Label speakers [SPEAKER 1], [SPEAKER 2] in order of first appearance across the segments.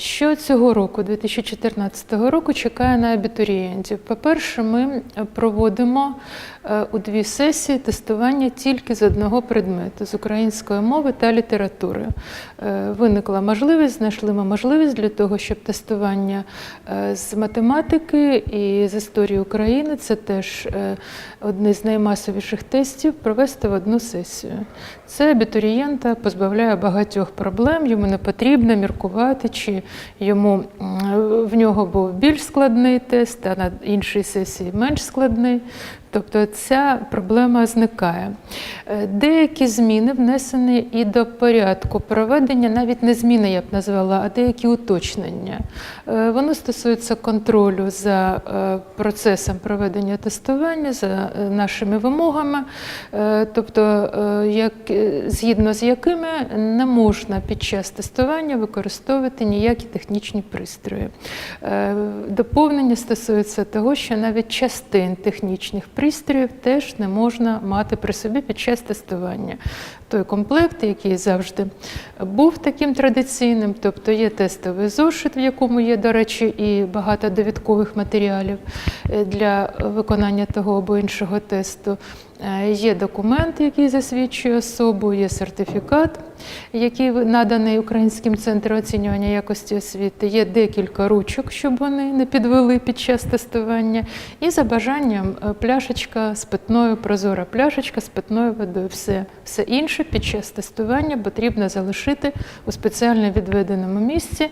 [SPEAKER 1] Що цього року, 2014 року, чекає на абітурієнтів? По-перше, ми проводимо е, у дві сесії тестування тільки з одного предмету з української мови та літератури. Е, Виникла можливість, знайшли ми можливість для того, щоб тестування е, з математики і з історії України це теж одне з наймасовіших тестів провести в одну сесію. Це абітурієнта позбавляє багатьох проблем, йому не потрібно міркувати, чи йому в нього був більш складний тест, а на іншій сесії менш складний. Тобто ця проблема зникає. Е, Деякі зміни внесені і до порядку проведення, навіть не зміни я б назвала, а деякі уточнення. Е, Воно стосується контролю за е, процесом проведення тестування, за нашими вимогами, тобто, як, згідно з якими не можна під час тестування використовувати ніякі технічні пристрої. Е, Доповнення стосується того, що навіть частин технічних пристроїв теж не можна мати при собі під час тестування. Той комплект, який завжди був таким традиційним, тобто є тестовий зошит, в якому є, до речі, і багато довідкових матеріалів для виконання того або іншого тесту. Е, Є документ, який засвідчує особу, є сертифікат, який наданий Українським центром оцінювання якості освіти. Є декілька ручок, щоб вони не підвели під час тестування. І за бажанням е, пляшечка з питною, прозора пляшечка з питною водою. Все, все інше під час тестування потрібно залишити у спеціально відведеному місці.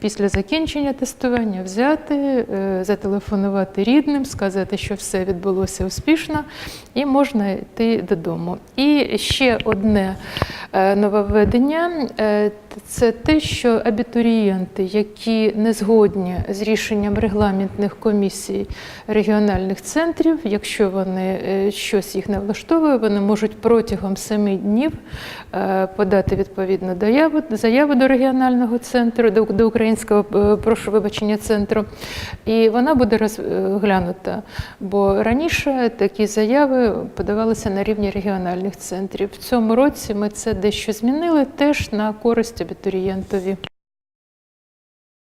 [SPEAKER 1] Після закінчення тестування взяти, е, зателефонувати рідним, сказати, що все відбулося успішно, і можна йти додому. І ще одне нововведення е, це те, що абітурієнти, які не згодні з рішенням регламентних комісій регіональних центрів, якщо вони е, щось їх не влаштовує, вони можуть протягом семи днів е, подати відповідну заяву, заяву до регіонального центру, до, до українського е, прошу вибачення центру, і вона буде розглянута. Бо раніше такі заяви подавалися на рівні регіональних центрів. В цьому році ми це дещо змінили теж на користь абітурієнтові.